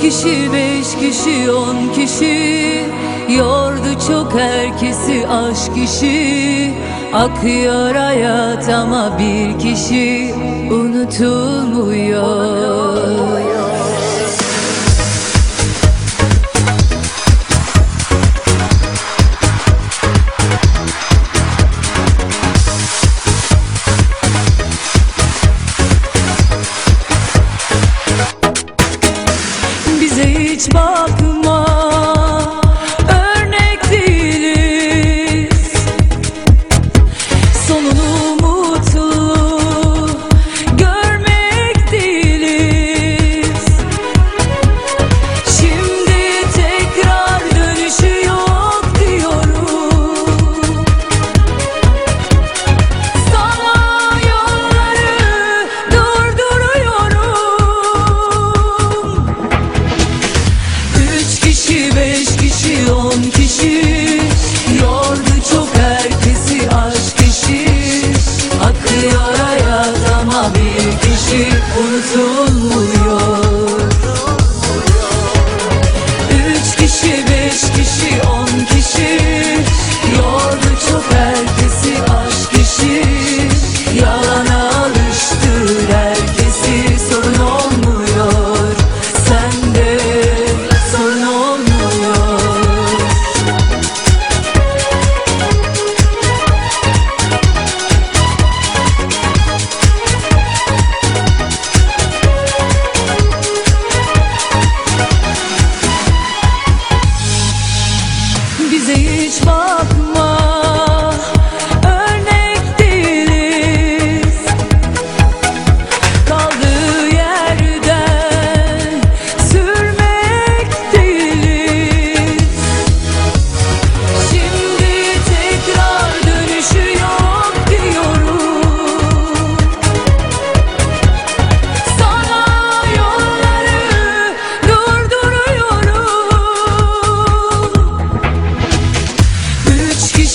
Kişi, beş kişi, on kişi. Yordu çok herkesi aşk işi Akıyor hayat ama bir kişi Unutulmuyor. Son kişi. Yordu çok herkesi aşk işi. Akıyor hayat ama bir kişi. Unutuldu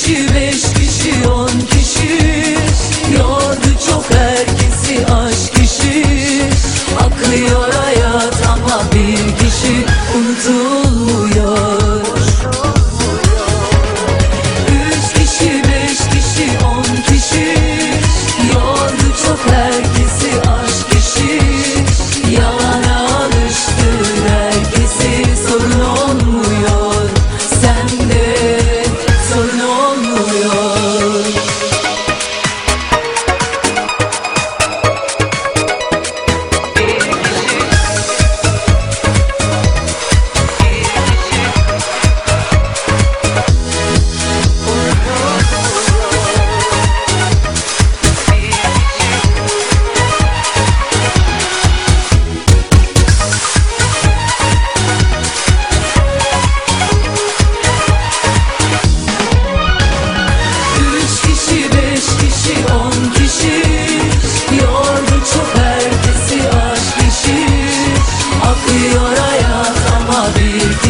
beşi beş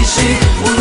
息我